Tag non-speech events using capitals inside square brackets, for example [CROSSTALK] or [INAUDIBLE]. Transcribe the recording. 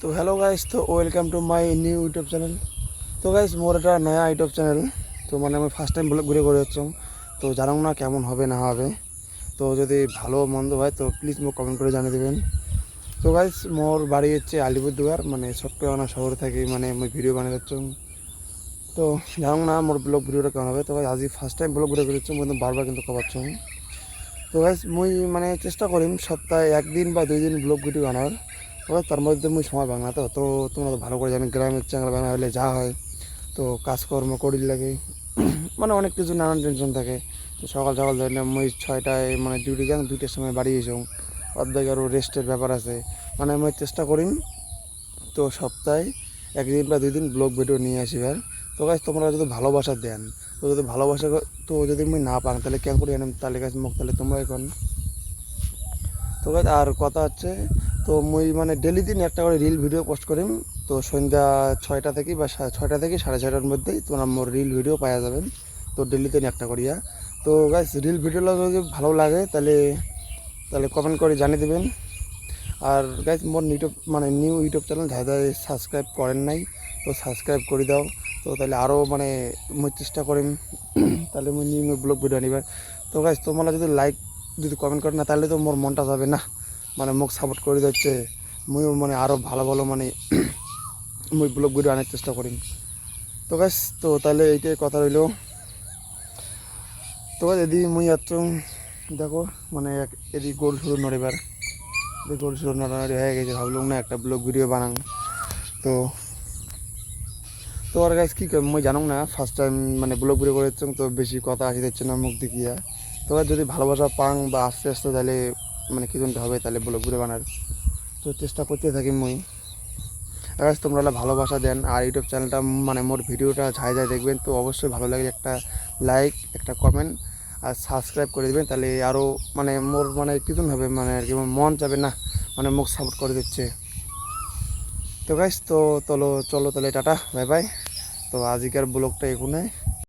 তো hello guys তো welcome to my new YouTube channel তো গাইস মোর এটা নয়া ইউটিউব চ্যানেল তো মানে আমি ফার্স্ট টাইম বলে ঘুরে ঘুরে যাচ্ছি তো জানাও না কেমন হবে, না হবে। তো যদি ভালো মন্দ হয়, তো প্লিজ মোক কমেন্ট করে জানিয়ে দেবেন। তো গাইস মোর বাড়ি হচ্ছে আলিপুরদুয়ার মানে সত্যি শহরে থাকি মানে আমি ভিডিও বানিয়ে যাচ্ছি। তো জানো না মোর ব্লগ ভিডিওটা কেমন হবে। তো গাইস আজি ফার্স্ট টাইম ব্লগ ঘুরে ঘুরেছি কিন্তু বারবার কিন্তু কবাচ্ছ তো গাইস মুই মানে চেষ্টা করিম সপ্তাহে একদিন বা দুই দিন ব্লগ ভিডিও বানাবার তবে তার মধ্যে মুই সময় পাই না তো তো তোমরা তো ভালো করে জানি, গ্রামের চ্যাংরা বানা হলে যা হয়, তো কাজকর্ম করির লাগে। [CLEARS THROAT] মানে অনেক কিছু নানান টেনশন থাকে। তো সকাল সকাল ধরে না মুই ছয়টায় মানে ডিউটি যান দুইটার সময় বাড়ি এসো অর্ধেক আরও রেস্টের ব্যাপার আছে। মানে আমি চেষ্টা করিম তো সপ্তাহে একদিন বা দুই দিন ব্লগ ভিডিও নিয়ে আসিবার। তো গাছ তোমরা যদি ভালোবাসা দেন, তো যদি ভালোবাসা তো যদি মুই না পান, তাহলে কেন করি আনাম? তাহলে গাছ মুখ তাহলে তোমরা এখন তো গাছ আর কথা হচ্ছে তো মুই মানে ডেলি দিন একটা করে রিল ভিডিও পোস্ট করিম। তো সন্ধ্যা ছয়টা থেকে বা ছয়টা থেকে সাড়ে ছয়টার মধ্যেই তোমরা মোর রিল ভিডিও পাওয়া যাবেন। তো ডেলি দিন একটা করিয়া। তো গাছ রিল ভিডিওটা যদি ভালো লাগে তাহলে তাহলে কমেন্ট করে জানিয়ে দেবেন। আর গাইজ মোর ইউটিউব মানে নিউ ইউটিউব চ্যানেল যারা সাবস্ক্রাইব করেন নাই, তো সাবস্ক্রাইব করে দাও। তো তাহলে আরও মানে মুই চেষ্টা করিম। তাহলে মুই নিউ ব্লগ ভিডিও আনিবার। তো গাইজ তোমরা যদি লাইক যদি কমেন্ট করে না, তাহলে তো মোর মনটা যাবে না। মানে মোক সাপোর্ট করে যাচ্ছে মুইও মানে আরও ভালো ভালো মানে [CLEARS THROAT] মুই ব্লগ ভিডিও আনার চেষ্টা করিম তো গাইজ তো তাহলে এইটাই কথা রইল। তো এদি মুই যাচ্ছ দেখো মানে এদিক গরু শুরু নড়িবার গরু শুরু নড়ানড়ি হয়ে গেছে। ভাবলাম না একটা ব্লগ ভিডিও বানাং। তো তো আর গাইজ কী মুই জানো না ফার্স্ট টাইম মানে ব্লগ ভিডিও করেছি, তো বেশি কথা আসি দিচ্ছে না মুখ দেখিয়া। তো যদি ভালোবাসা পাং বা আস্তে আস্তে তাহলে মানে কিছুটা হবে তাহলে ব্লগ ভিডিও বানার। তো চেষ্টা করতে থাকি মুই। গাইজ তোমরা ভালোবাসা দেন। আর ইউটিউব চ্যানেলটা মানে মোর ভিডিওটা ছাই যায় দেখবেন, তো অবশ্যই ভালো লাগে একটা লাইক একটা কমেন্ট আর সাবস্ক্রাইব করে দেবেন। তাহলে আরও মানে মোর মানে কিছু হবে মানে আর কি মন যাবে না মানে মুখ সাপোর্ট করে দিচ্ছে। তো গাইস তো চলো চলো তাহলে, টাটা বাই বাই তো আজকের ব্লগটা এখানে।